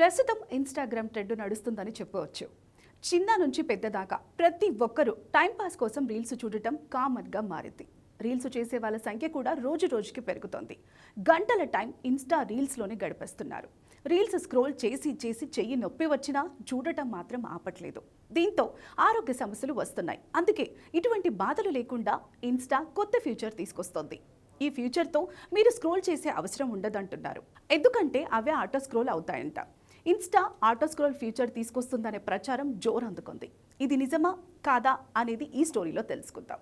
ప్రస్తుతం Instagram trend నడుస్తుందని చెప్పవచ్చు. చిన్న నుంచి పెద్దదాకా ప్రతి ఒక్కరూ టైంపాస్ కోసం రీల్స్ చూడటం కామన్గా మారింది. రీల్స్ చేసే వాళ్ళ సంఖ్య కూడా రోజు రోజుకి పెరుగుతోంది. గంటల టైం ఇన్స్టా రీల్స్లోనే గడిపేస్తున్నారు. రీల్స్ స్క్రోల్ చేసి చేసి చెయ్యి నొప్పి వచ్చినా చూడటం మాత్రం ఆపట్లేదు. దీంతో ఆరోగ్య సమస్యలు వస్తున్నాయి. అందుకే ఇటువంటి బాధలు లేకుండా ఇన్స్టా కొత్త ఫ్యూచర్ తీసుకొస్తోంది. ఈ ఫ్యూచర్తో మీరు స్క్రోల్ చేసే అవసరం ఉండదంటున్నారు. ఎందుకంటే అవే ఆటో స్క్రోల్ అవుతాయంట. ఇన్స్టా ఆటో స్క్రోల్ ఫీచర్ తీసుకొస్తుందనే ప్రచారం జోరు అందుకుంది ఇది నిజమా? కాదా? అనేది ఈ స్టోరీలో తెలుసుకుందాం.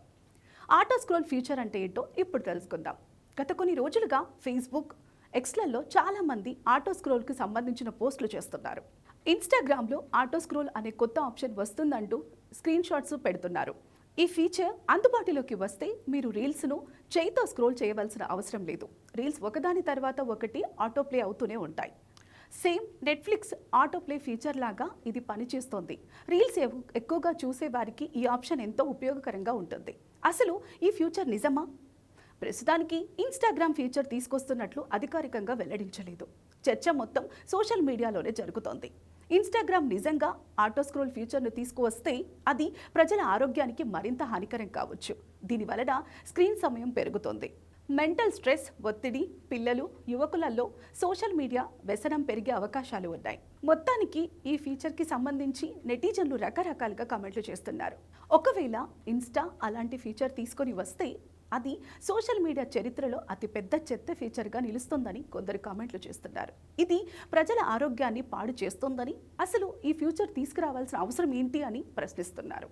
ఆటో స్క్రోల్ ఫీచర్ అంటే ఏంటో ఇప్పుడు తెలుసుకుందాం. గత కొన్ని రోజులుగా ఫేస్బుక్ ఎక్స్లలో చాలామంది ఆటో స్క్రోల్కి సంబంధించిన పోస్టులు చేస్తున్నారు. ఇన్స్టాగ్రామ్లో ఆటో స్క్రోల్ అనే కొత్త ఆప్షన్ వస్తుందంటూ స్క్రీన్ షాట్స్ పెడుతున్నారు. ఈ ఫీచర్ అందుబాటులోకి వస్తే మీరు రీల్స్ను చేయితో స్క్రోల్ చేయవలసిన అవసరం లేదు. రీల్స్ ఒకదాని తర్వాత ఒకటి ఆటో ప్లే అవుతూనే ఉంటాయి. సేమ్ నెట్ఫ్లిక్స్ ఆటోప్లే ఫీచర్ లాగా ఇది పనిచేస్తోంది. రీల్స్ ఎక్కువగా చూసే వారికి ఈ ఆప్షన్ ఎంతో ఉపయోగకరంగా ఉంటుంది. అసలు ఈ ఫ్యూచర్ నిజమా? ప్రస్తుతానికి ఇన్స్టాగ్రామ్ ఫీచర్ తీసుకొస్తున్నట్లు అధికారికంగా వెల్లడించలేదు. చర్చ మొత్తం సోషల్ మీడియాలోనే జరుగుతోంది. ఇన్స్టాగ్రామ్ నిజంగా ఆటో స్క్రోల్ ఫీచర్ను తీసుకువస్తే అది ప్రజల ఆరోగ్యానికి మరింత హానికరం కావచ్చు. దీనివలన స్క్రీన్ సమయం పెరుగుతుంది. మెంటల్ స్ట్రెస్ ఒత్తిడి పిల్లలు యువకులలో సోషల్ మీడియా వ్యసనం పెరిగే అవకాశాలు ఉన్నాయి. మొత్తానికి ఈ ఫీచర్కి సంబంధించి నెటిజన్లు రకరకాలుగా కామెంట్లు చేస్తున్నారు. ఒకవేళ ఇన్స్టా అలాంటి ఫీచర్ తీసుకొని వస్తే అది సోషల్ మీడియా చరిత్రలో అతిపెద్ద చెత్త ఫీచర్గా నిలుస్తుందని కొందరు కామెంట్లు చేస్తున్నారు. ఇది ప్రజల ఆరోగ్యాన్ని పాడు చేస్తోందని అసలు ఈ ఫ్యూచర్ తీసుకురావాల్సిన అవసరం ఏంటి అని ప్రశ్నిస్తున్నారు.